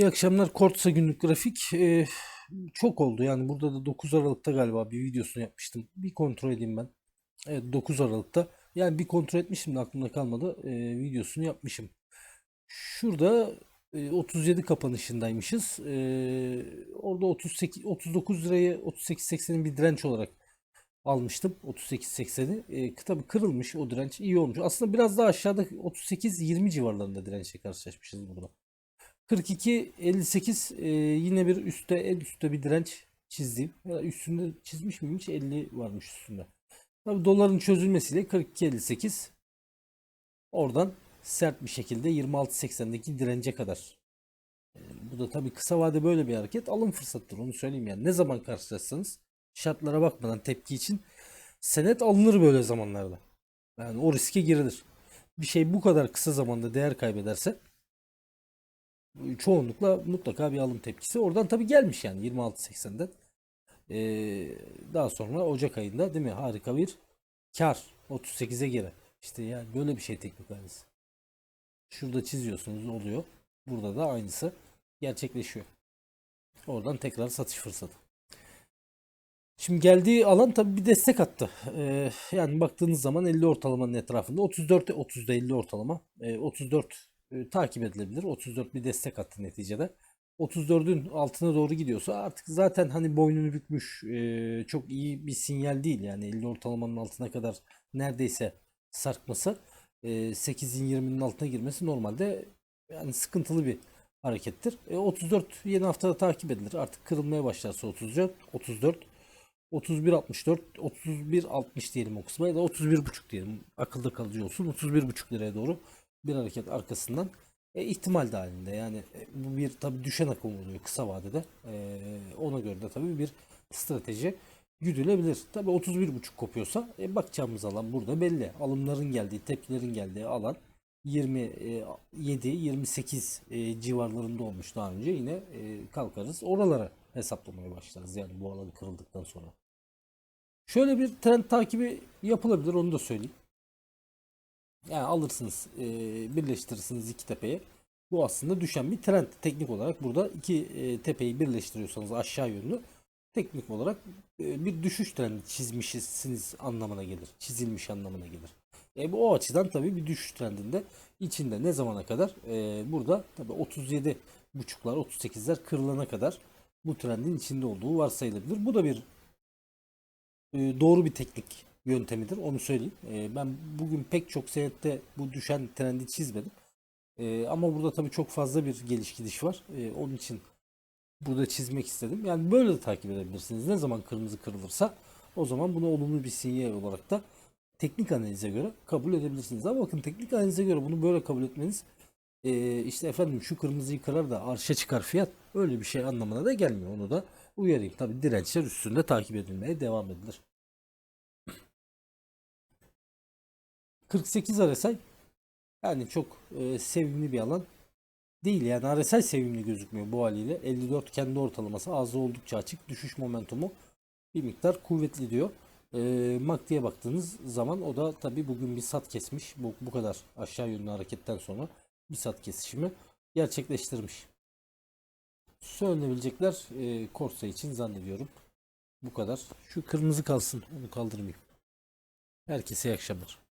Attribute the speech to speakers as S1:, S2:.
S1: İyi akşamlar. Kortsa günlük grafik. Ee, çok oldu. Yani burada da 9 Aralık'ta galiba bir videosunu yapmıştım. Bir kontrol edeyim ben. Evet 9 Aralık'ta. Yani bir kontrol etmiştim de aklımda kalmadı. Ee, videosunu yapmışım. Şurada e, 37 kapanışındaymışız. Ee, orada 38 39 lirayı 38.80'in bir direnç olarak almıştım. 38.80'i. Ee, tabii kırılmış o direnç. iyi olmuş. Aslında biraz daha aşağıda 38-20 civarlarında dirençle karşılaşmışız burada. 42 58 e, yine bir üstte en üstte bir direnç çizdiğim. Ya üstünde çizmiş miyim hiç 50 varmış üstünde. Tabii doların çözülmesiyle 42 58 oradan sert bir şekilde 26.80'deki dirence kadar. E, bu da tabii kısa vade böyle bir hareket alım fırsatıdır onu söyleyeyim yani. Ne zaman karşılaşsanız şartlara bakmadan tepki için senet alınır böyle zamanlarda. Yani o riske girilir. Bir şey bu kadar kısa zamanda değer kaybederse çoğunlukla mutlaka bir alım tepkisi. Oradan tabii gelmiş yani 26.80'den. Ee, daha sonra Ocak ayında değil mi? Harika bir kar 38'e göre. İşte yani böyle bir şey teknik analiz. Şurada çiziyorsunuz oluyor. Burada da aynısı gerçekleşiyor. Oradan tekrar satış fırsatı. Şimdi geldiği alan tabii bir destek attı. Ee, yani baktığınız zaman 50 ortalamanın etrafında 34 30'da 50 ortalama. Ee, 34 e, takip edilebilir. 34 bir destek attı neticede. 34'ün altına doğru gidiyorsa artık zaten hani boynunu bükmüş e, çok iyi bir sinyal değil. Yani 50 ortalamanın altına kadar neredeyse sarkması e, 8'in 20'nin altına girmesi normalde yani sıkıntılı bir harekettir. E, 34 yeni haftada takip edilir. Artık kırılmaya başlarsa 34 34 31 64 31 60 diyelim o kısma ya da 31 buçuk diyelim. Akılda kalıcı olsun. 31 buçuk liraya doğru bir hareket arkasından e, ihtimal dahilinde yani e, bu bir tabi düşen akım oluyor kısa vadede e, ona göre de tabi bir strateji güdülebilir. Tabi 31.5 kopuyorsa e, bakacağımız alan burada belli. Alımların geldiği, tepkilerin geldiği alan 27 28 e, civarlarında olmuş daha önce yine e, kalkarız. Oralara hesaplamaya başlarız yani bu alan kırıldıktan sonra. Şöyle bir trend takibi yapılabilir onu da söyleyeyim. Yani alırsınız, e, birleştirirsiniz iki tepeyi. Bu aslında düşen bir trend. Teknik olarak burada iki e, tepeyi birleştiriyorsanız aşağı yönlü teknik olarak e, bir düşüş trendi çizmişsiniz anlamına gelir. Çizilmiş anlamına gelir. E, bu o açıdan tabii bir düşüş trendinde içinde ne zamana kadar? E, burada tabii 37 buçuklar 38'ler kırılana kadar bu trendin içinde olduğu varsayılabilir. Bu da bir e, doğru bir teknik yöntemidir. Onu söyleyeyim. E, ben bugün pek çok senette bu düşen trendi çizmedim. E, ama burada tabii çok fazla bir geliş gidiş var. E, onun için burada çizmek istedim. Yani böyle de takip edebilirsiniz. Ne zaman kırmızı kırılırsa o zaman bunu olumlu bir sinyal olarak da teknik analize göre kabul edebilirsiniz. Ama bakın teknik analize göre bunu böyle kabul etmeniz e, işte efendim şu kırmızıyı kırar da arşa çıkar fiyat öyle bir şey anlamına da gelmiyor. Onu da uyarayım. Tabii dirençler üstünde takip edilmeye devam edilir. 48 RSI yani çok e, sevimli bir alan değil. Yani RSI sevimli gözükmüyor bu haliyle. 54 kendi ortalaması ağzı oldukça açık. Düşüş momentumu bir miktar kuvvetli diyor. E, MACD'ye baktığınız zaman o da tabi bugün bir sat kesmiş. Bu, bu kadar aşağı yönlü hareketten sonra bir sat kesişimi gerçekleştirmiş. Söylenebilecekler e, Corsa için zannediyorum bu kadar. Şu kırmızı kalsın onu kaldırmayayım. Herkese iyi akşamlar